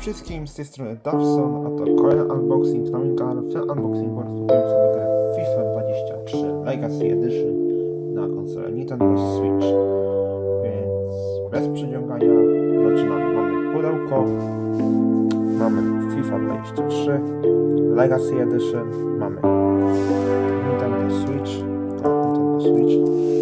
wszystkim, z tej strony Dawson, a to kolejny unboxing na kanale. W tym unboxingu rozpoczynamy grę FIFA 23 Legacy Edition na konsolę Nintendo Switch. Więc bez przeciągania zaczynamy. Mamy pudełko, mamy FIFA 23 Legacy Edition, mamy Nintendo Switch, Nintendo Switch.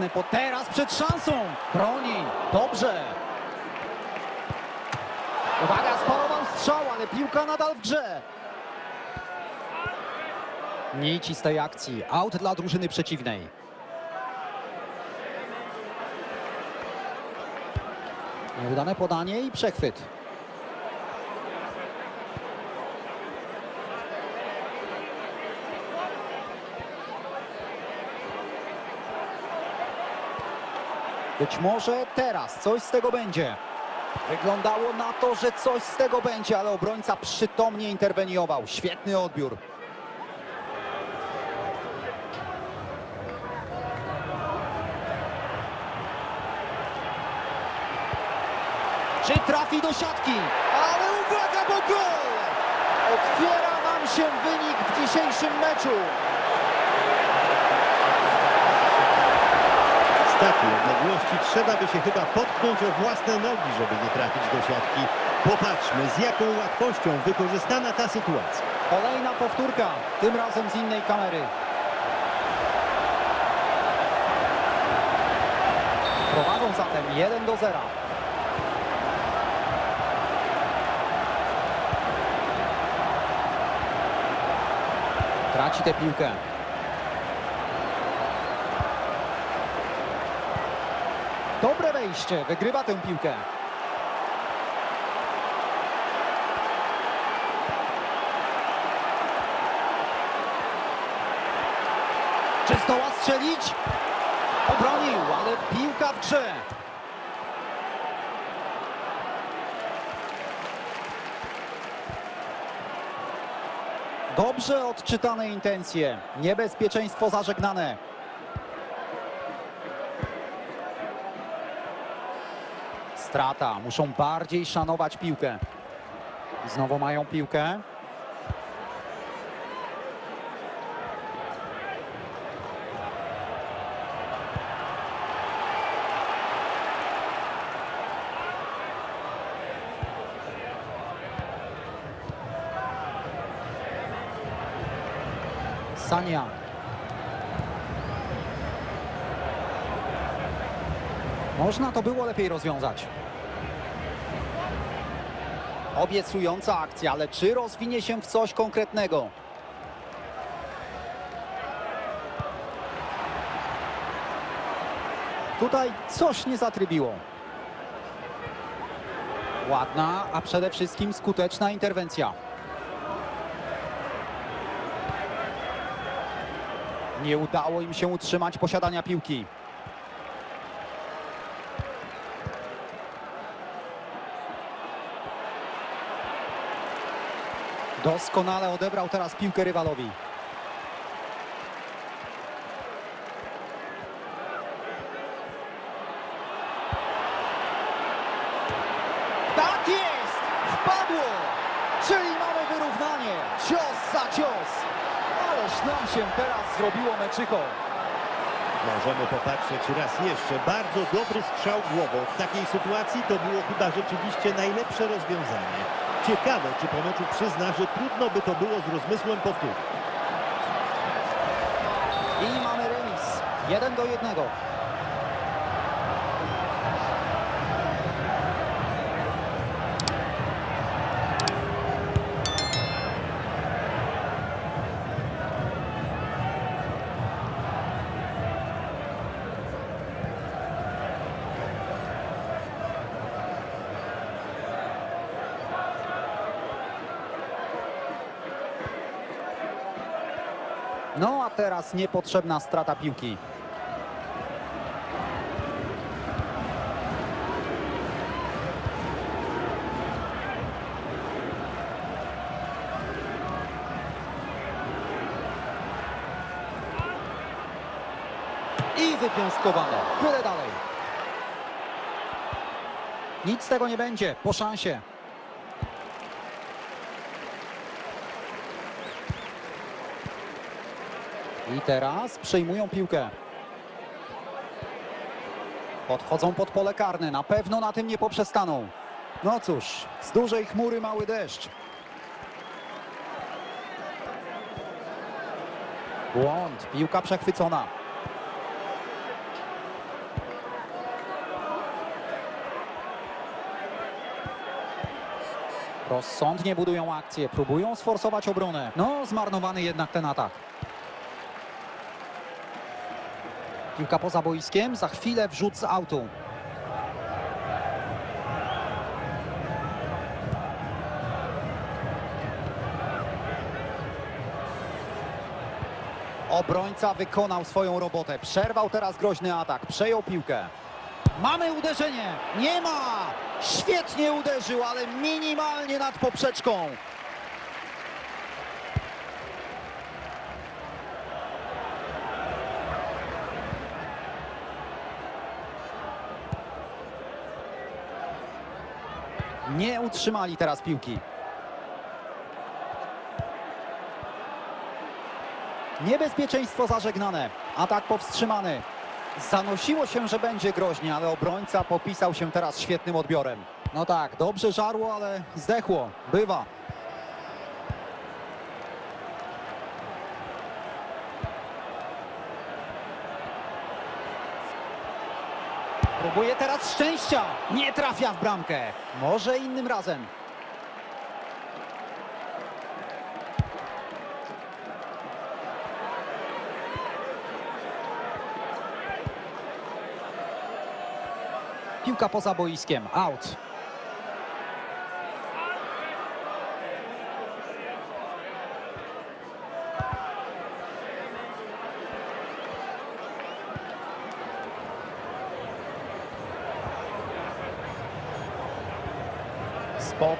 Teraz ładny po teraz przed szansą. Broni. Dobrze. Uwaga, sparował strzał, ale piłka nadal w grze. Nici z tej akcji. Out dla drużyny przeciwnej. Nieudane podanie i przechwyt. Być może teraz coś z tego będzie. Wyglądało na to, że coś z tego będzie, ale obrońca przytomnie interweniował. Świetny odbiór. Czy trafi do siatki? Ale uwaga, bo gol! Otwiera nam się wynik w dzisiejszym meczu. Odległości trzeba by się chyba potknąć o własne nogi, żeby nie trafić do siatki. Popatrzmy, z jaką łatwością wykorzystana ta sytuacja. Kolejna powtórka, tym razem z innej kamery. Prowadzą zatem 1 do 0. Traci tę piłkę. Dobre wejście, wygrywa tę piłkę. Czy zdoła strzelić? Obronił, ale piłka w grze. Dobrze odczytane intencje. Niebezpieczeństwo zażegnane. Strata. Muszą bardziej szanować piłkę. Znowu mają piłkę. Sania. Można to było lepiej rozwiązać. Obiecująca akcja, ale czy rozwinie się w coś konkretnego? Tutaj coś nie zatrybiło. Ładna, a przede wszystkim skuteczna interwencja. Nie udało im się utrzymać posiadania piłki. Doskonale odebrał teraz piłkę rywalowi. Tak jest! Wpadło! Czyli mamy wyrównanie. Cios za cios. Ależ nam się teraz zrobiło meczyko. Możemy popatrzeć raz jeszcze. Bardzo dobry strzał głową. W takiej sytuacji to było chyba rzeczywiście najlepsze rozwiązanie. Ciekawe, czy po meczu przyzna, że trudno by to było z rozmysłem powtórzyć. I mamy remis. Jeden do jednego. No a teraz niepotrzebna strata piłki. I wypiąskowane. Byle dalej. Nic z tego nie będzie. Po szansie. I teraz przejmują piłkę. Podchodzą pod pole karne, na pewno na tym nie poprzestaną. No cóż, z dużej chmury mały deszcz. Błąd, piłka przechwycona. Rozsądnie budują akcję, próbują sforsować obronę. No, zmarnowany jednak ten atak. Piłka poza boiskiem, za chwilę wrzut z autu. Obrońca wykonał swoją robotę. Przerwał teraz groźny atak. Przejął piłkę. Mamy uderzenie. Nie ma! Świetnie uderzył, ale minimalnie nad poprzeczką. Nie utrzymali teraz piłki. Niebezpieczeństwo zażegnane. Atak powstrzymany. Zanosiło się, że będzie groźnie, ale obrońca popisał się teraz świetnym odbiorem. No tak, dobrze żarło, ale zdechło. Bywa. Próbuje teraz szczęścia. Nie trafia w bramkę. Może innym razem. Piłka poza boiskiem. Out.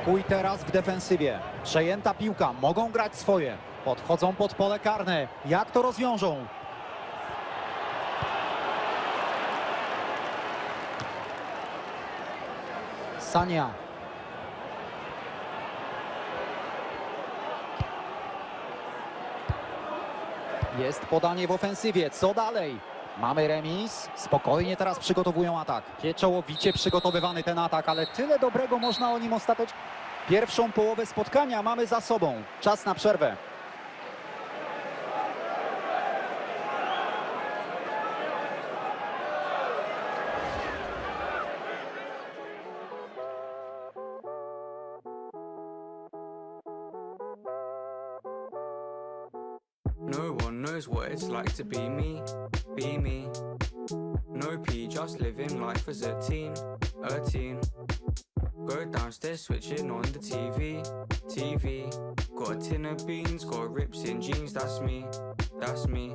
Spokój teraz w defensywie. Przejęta piłka. Mogą grać swoje. Podchodzą pod pole karne. Jak to rozwiążą? Sania. Jest podanie w ofensywie. Co dalej? Mamy remis. Spokojnie teraz przygotowują atak. Pieczołowicie przygotowywany ten atak, ale tyle dobrego można o nim ostatecznie. Pierwszą połowę spotkania mamy za sobą. Czas na przerwę. No one knows what it's like to be me, be me. No P, just living life as a teen, a teen. Go downstairs, switching on the TV, TV. Got a tin of beans, got rips in jeans, that's me, that's me.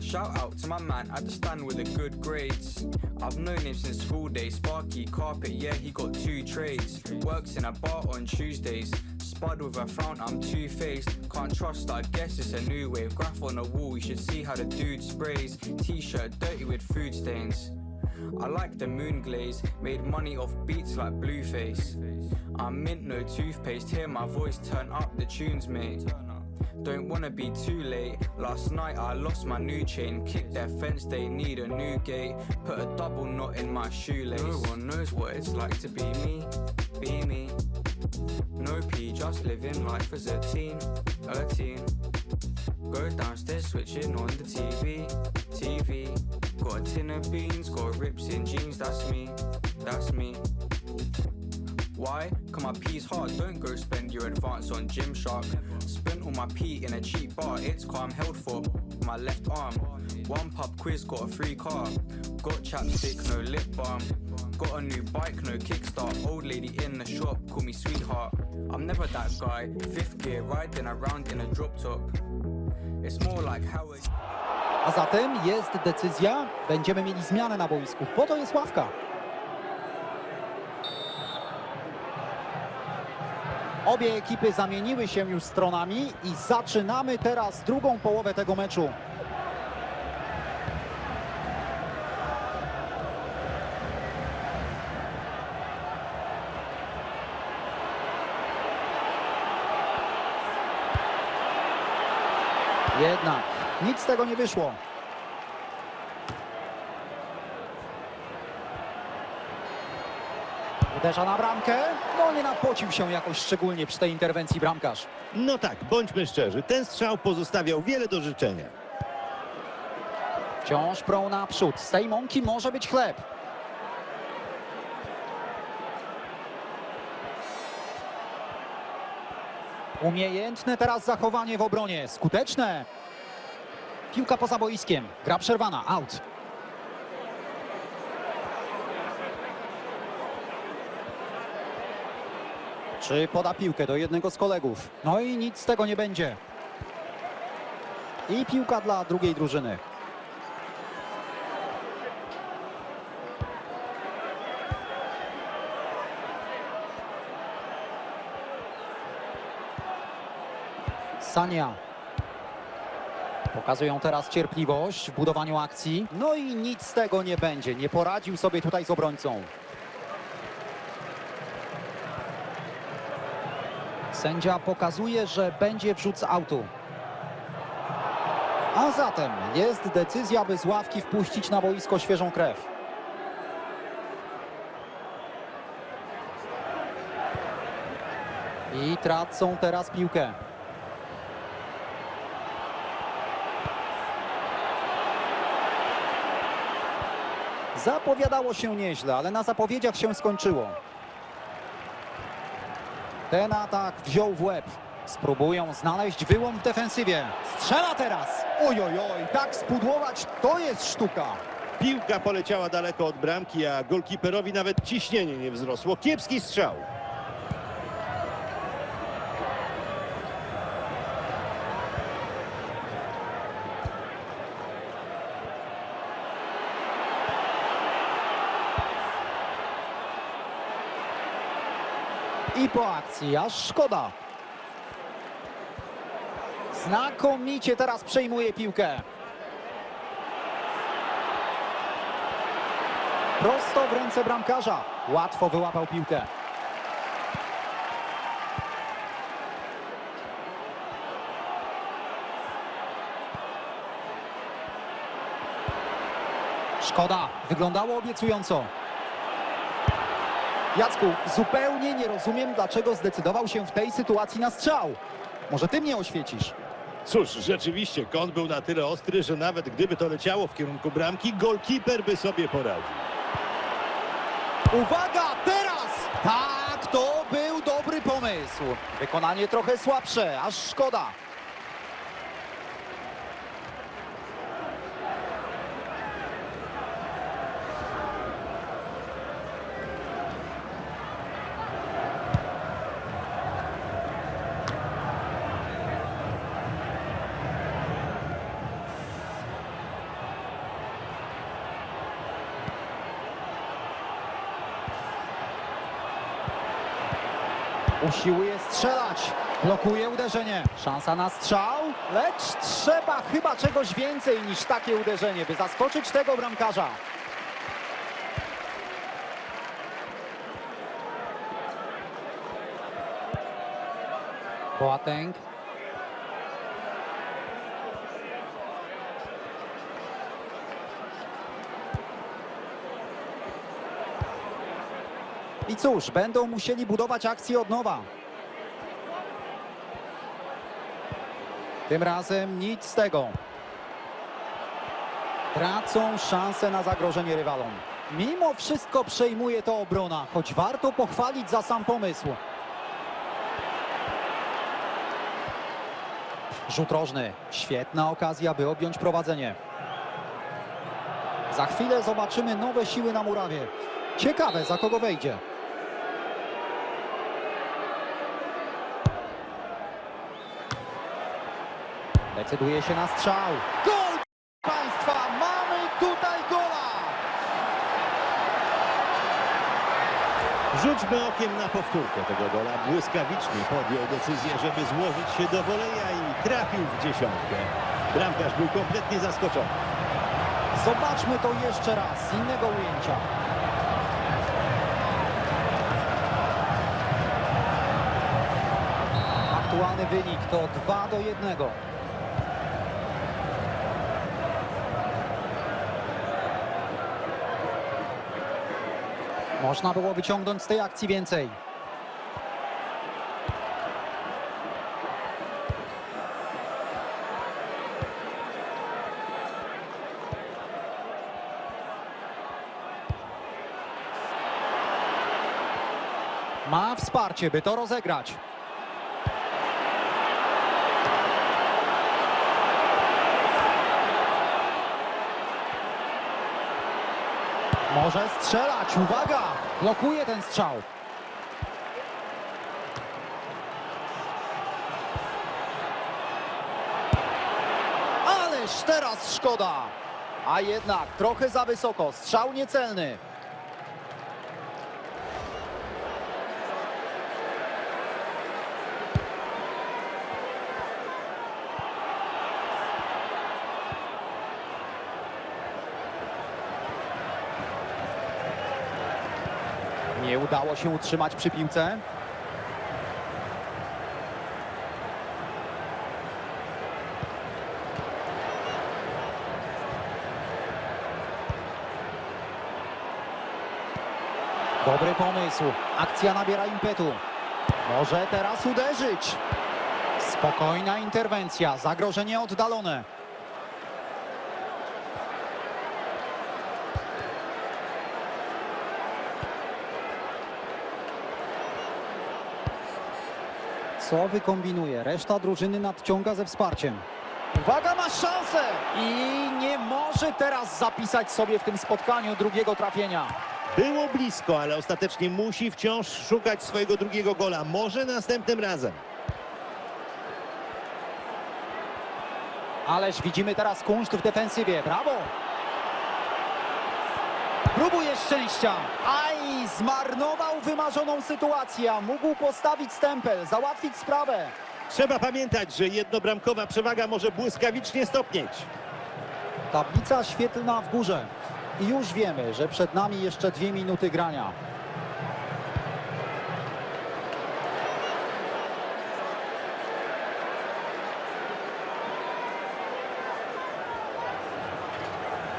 Shout out to my man at the stand with the good grades. I've known him since school days. Sparky carpet, yeah, he got two trades. Works in a bar on Tuesdays. Spud with a frown, I'm two faced. Can't trust, I guess it's a new wave. Graph on the wall, you should see how the dude sprays. T shirt dirty with food stains. I like the moon glaze, made money off beats like Blueface. I'm mint, no toothpaste, hear my voice turn up the tunes, mate. Don't wanna be too late. Last night I lost my new chain. Kick their fence, they need a new gate. Put a double knot in my shoelace. No one knows what it's like to be me, be me. No P, just living life as a teen, a teen. Go downstairs, switching on the TV, TV. Got a tin of beans, got rips in jeans, that's me, that's me. Why? Cause my P's hard, don't go spend your advance on Gymshark. Spent all my P in a cheap bar, it's calm held for my left arm. One pub quiz, got a free car. Got chapstick, no lip balm. Got a new bike, no kickstart. Old lady in the shop, call me sweetheart. I'm never that guy. Fifth gear, riding around in a drop top. It's more like how it. A zatem jest decyzja. Będziemy mieli zmianę na boisku. Po to jest ławka. Obie ekipy zamieniły się już stronami i zaczynamy teraz drugą połowę tego meczu. Jednak nic z tego nie wyszło. Uderza na bramkę. No nie napocił się jakoś szczególnie przy tej interwencji bramkarz. No tak, bądźmy szczerzy, ten strzał pozostawiał wiele do życzenia. Wciąż prą naprzód. Z tej mąki może być chleb. Umiejętne teraz zachowanie w obronie. Skuteczne. Piłka poza boiskiem. Gra przerwana. Out. Czy poda piłkę do jednego z kolegów? No i nic z tego nie będzie. I piłka dla drugiej drużyny. Sania. Pokazują teraz cierpliwość w budowaniu akcji. No i nic z tego nie będzie. Nie poradził sobie tutaj z obrońcą. Sędzia pokazuje, że będzie wrzut z autu. A zatem jest decyzja, by z ławki wpuścić na boisko świeżą krew. I tracą teraz piłkę. Zapowiadało się nieźle, ale na zapowiedziach się skończyło. Ten atak wziął w łeb. Spróbują znaleźć wyłom w defensywie. Strzela teraz! Oj, oj, oj, tak spudłować to jest sztuka. Piłka poleciała daleko od bramki, a golkiperowi nawet ciśnienie nie wzrosło. Kiepski strzał. I po akcji, aż szkoda. Znakomicie teraz przejmuje piłkę. Prosto w ręce bramkarza. Łatwo wyłapał piłkę. Szkoda, wyglądało obiecująco. Jacku, zupełnie nie rozumiem, dlaczego zdecydował się w tej sytuacji na strzał. Może ty mnie oświecisz? Cóż, rzeczywiście, kąt był na tyle ostry, że nawet gdyby to leciało w kierunku bramki, golkiper by sobie poradził. Uwaga, teraz! Tak, to był dobry pomysł. Wykonanie trochę słabsze, aż szkoda. Usiłuje strzelać. Blokuje uderzenie. Szansa na strzał, lecz trzeba chyba czegoś więcej niż takie uderzenie, by zaskoczyć tego bramkarza. Boateng. I cóż, będą musieli budować akcję od nowa. Tym razem nic z tego. Tracą szansę na zagrożenie rywalom. Mimo wszystko przejmuje to obrona, choć warto pochwalić za sam pomysł. Rzut rożny. Świetna okazja, by objąć prowadzenie. Za chwilę zobaczymy nowe siły na murawie. Ciekawe, za kogo wejdzie. Decyduje się na strzał. Gol państwa! Mamy tutaj gola! Rzućmy okiem na powtórkę tego gola. Błyskawicznie podjął decyzję, żeby złożyć się do woleja i trafił w dziesiątkę. Bramkarz był kompletnie zaskoczony. Zobaczmy to jeszcze raz z innego ujęcia. Aktualny wynik to 2 do 1. Można było wyciągnąć z tej akcji więcej. Ma wsparcie, by to rozegrać. Może strzelać, uwaga! Blokuje ten strzał. Ależ teraz szkoda! A jednak trochę za wysoko, strzał niecelny. Nie udało się utrzymać przy piłce. Dobry pomysł. Akcja nabiera impetu. Może teraz uderzyć. Spokojna interwencja. Zagrożenie oddalone. Co wykombinuje? Reszta drużyny nadciąga ze wsparciem. Uwaga, ma szansę! I nie może teraz zapisać sobie w tym spotkaniu drugiego trafienia. Było blisko, ale ostatecznie musi wciąż szukać swojego drugiego gola. Może następnym razem. Ależ widzimy teraz kunszt w defensywie. Brawo! Próbuje szczęścia. Aj, zmarnował wymarzoną sytuację. Mógł postawić stempel, załatwić sprawę. Trzeba pamiętać, że jednobramkowa przewaga może błyskawicznie stopnieć. Tablica świetlna w górze. I już wiemy, że przed nami jeszcze dwie minuty grania.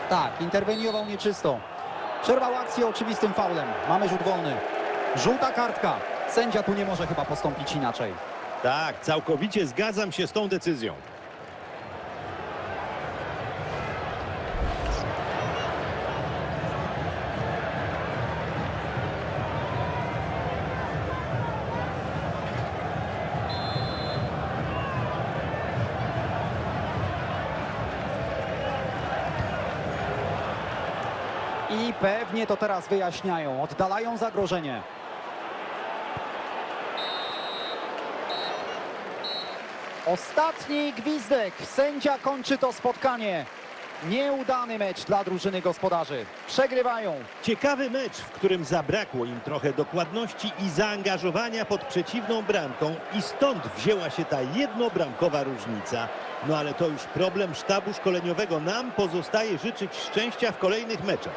Tak, interweniował nieczysto. Przerwał akcję oczywistym faulem. Mamy rzut wolny. Żółta kartka. Sędzia tu nie może chyba postąpić inaczej. Tak, całkowicie zgadzam się z tą decyzją. I pewnie to teraz wyjaśniają. Oddalają zagrożenie. Ostatni gwizdek. Sędzia kończy to spotkanie. Nieudany mecz dla drużyny gospodarzy. Przegrywają. Ciekawy mecz, w którym zabrakło im trochę dokładności i zaangażowania pod przeciwną bramką i stąd wzięła się ta jednobramkowa różnica. No ale to już problem sztabu szkoleniowego. Nam pozostaje życzyć szczęścia w kolejnych meczach.